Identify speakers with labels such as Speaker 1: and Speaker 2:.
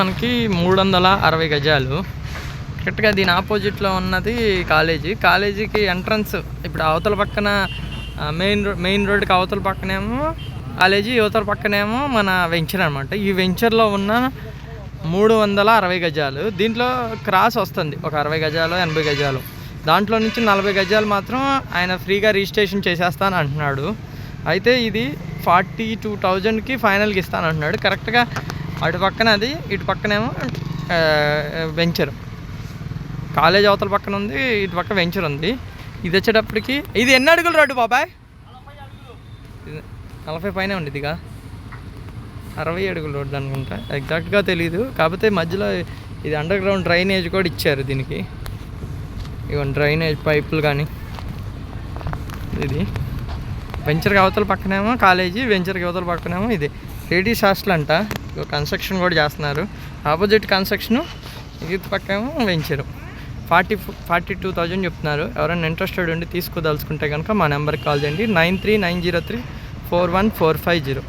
Speaker 1: మనకి మూడు వందల అరవై గజాలు. కరెక్ట్గా దీని ఆపోజిట్లో ఉన్నది కాలేజీ. కాలేజీకి ఎంట్రన్స్ ఇప్పుడు అవతల పక్కన మెయిన్ రోడ్ మెయిన్ రోడ్కి అవతల పక్కనేమో కాలేజీ యువతల పక్కనేమో మన వెంచర్ అనమాట ఈ వెంచర్లో ఉన్న మూడు వందల అరవై గజాలు. దీంట్లో క్రాస్ వస్తుంది. ఒక అరవై గజాలు ఎనభై గజాలు. దాంట్లో నుంచి నలభై గజాలు మాత్రం ఆయన ఫ్రీగా రిజిస్ట్రేషన్ చేసేస్తాను అంటున్నాడు అయితే ఇది ఫార్టీ టూ థౌజండ్కి ఫైనల్కి ఇస్తాను అంటున్నాడు కరెక్ట్గా అటు పక్కన అది ఇటు పక్కనేమో వెంచర్ కాలేజ్ అవతల పక్కన ఉంది ఇటు పక్క వెంచర్ ఉంది. ఇది వచ్చేటప్పటికి ఇది ఎన్ని అడుగులు రోడ్డు బాబాయ్? ఇది నలభై పైన ఉంది ఇదిగా అరవై అడుగులు రోడ్డు అనుకుంటా. ఎగ్జాక్ట్గా తెలియదు కాకపోతే మధ్యలో ఇది అండర్ గ్రౌండ్ డ్రైనేజ్ కూడా ఇచ్చారు దీనికి. ఇవన్నీ డ్రైనేజ్ పైపులు కానీ. ఇది. వెంచర్కి అవతల పక్కనేమో కాలేజీ వెంచర్కి అవతల పక్కనేమో ఇది. లేడీస్ హాస్టల్ అంట. కన్స్ట్రక్షన్ కూడా చేస్తున్నారు. ఆపోజిట్ కన్స్ట్రక్షన్ ఇది పక్కేమో వేయించారు ఫార్టీ ఫార్టీ టూ థౌజండ్ చెప్తున్నారు. ఎవరైనా ఇంట్రెస్టెడ్ ఉండి తీసుకోదలుచుకుంటే కనుక మా నెంబర్కి కాల్ చేయండి. Nine three nine zero three four one four five zero.